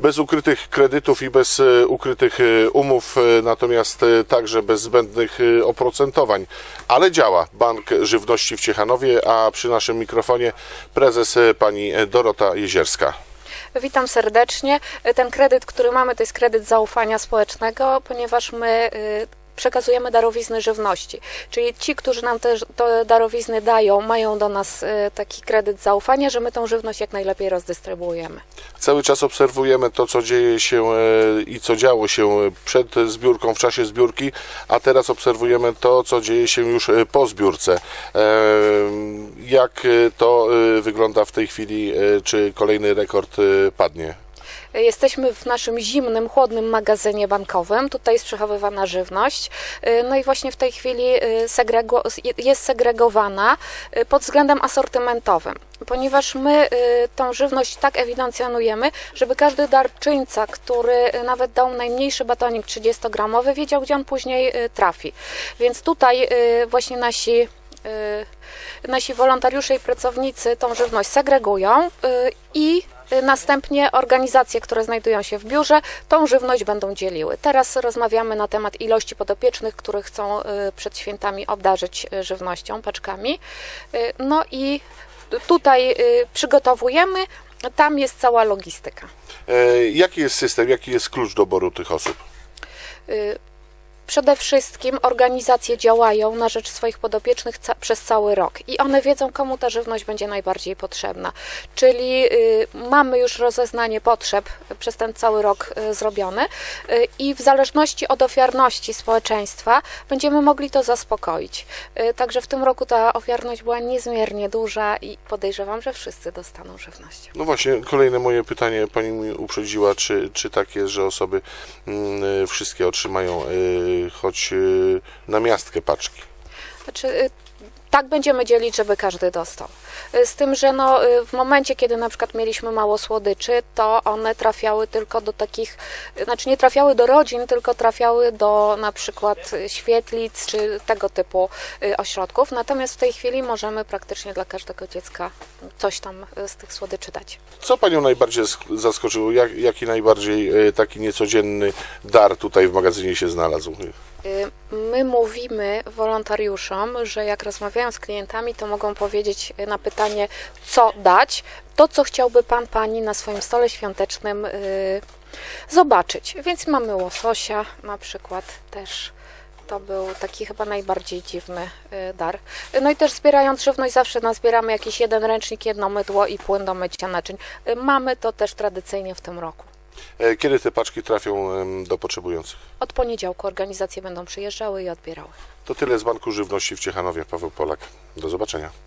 Bez ukrytych kredytów i bez e, ukrytych e, umów, e, natomiast także bez zbędnych oprocentowań. Ale działa Bank Żywności w Ciechanowie, a przy naszym mikrofonie prezes pani Dorota Jezierska. Witam serdecznie. Ten kredyt, który mamy, to jest kredyt zaufania społecznego, ponieważ my przekazujemy darowizny żywności. Czyli ci, którzy nam te, te darowizny dają, mają do nas y, taki kredyt zaufania, że my tą żywność jak najlepiej rozdystrybuujemy. Cały czas obserwujemy to, co dzieje się e, i co działo się przed zbiórką, w czasie zbiórki, a teraz obserwujemy to, co dzieje się już e, po zbiórce. E, Jak to wygląda w tej chwili? Czy kolejny rekord padnie? Jesteśmy w naszym zimnym, chłodnym magazynie bankowym. Tutaj jest przechowywana żywność. Y, No i właśnie w tej chwili y, jest segregowana y, pod względem asortymentowym, ponieważ my tą żywność tak ewidencjonujemy, żeby każdy darczyńca, który nawet dał najmniejszy batonik 30-gramowy, wiedział, gdzie on później trafi. Więc tutaj właśnie nasi nasi wolontariusze i pracownicy tą żywność segregują y, i y, następnie organizacje, które znajdują się w biurze, tą żywność będą dzieliły. Teraz rozmawiamy na temat ilości podopiecznych, których chcą y, przed świętami obdarzyć y, żywnością, paczkami. Y, No i tutaj y, przygotowujemy, tam jest cała logistyka. E, Jaki jest system, jaki jest klucz doboru tych osób? Y, Przede wszystkim organizacje działają na rzecz swoich podopiecznych ca- przez cały rok i one wiedzą, komu ta żywność będzie najbardziej potrzebna. Czyli y, mamy już rozeznanie potrzeb przez ten cały rok y, zrobione y, i w zależności od ofiarności społeczeństwa będziemy mogli to zaspokoić. Y, także w tym roku ta ofiarność była niezmiernie duża i podejrzewam, że wszyscy dostaną żywność. No właśnie, kolejne moje pytanie, pani mi uprzedziła, czy, czy tak jest, że osoby mm, e, wszystkie otrzymają e, choć e, na miastkę paczki? Znaczy, y, tak będziemy dzielić, żeby każdy dostał. Y, Z tym, że no, y, w momencie, kiedy na przykład mieliśmy mało słodyczy, to one trafiały tylko do takich, znaczy nie trafiały do rodzin, tylko trafiały do na przykład świetlic czy tego typu ośrodków. Natomiast w tej chwili możemy praktycznie dla każdego dziecka coś tam z tych słodyczy dać. Co panią najbardziej sk- zaskoczyło? Jak, jaki najbardziej taki niecodzienny dar tutaj w magazynie się znalazł? Y, My mówimy wolontariuszom, że jak rozmawiają z klientami, to mogą powiedzieć na pytanie, co dać, to co chciałby pan, pani na swoim stole świątecznym y, zobaczyć. Więc mamy łososia na przykład też. To był taki chyba najbardziej dziwny y, dar. No i też zbierając żywność zawsze nazbieramy jakiś jeden ręcznik, jedno mydło i płyn do mycia naczyń. Mamy to też tradycyjnie w tym roku. E, Kiedy te paczki trafią do potrzebujących? Od poniedziałku organizacje będą przyjeżdżały i odbierały. To tyle z Banku Żywności w Ciechanowie. Paweł Polak. Do zobaczenia.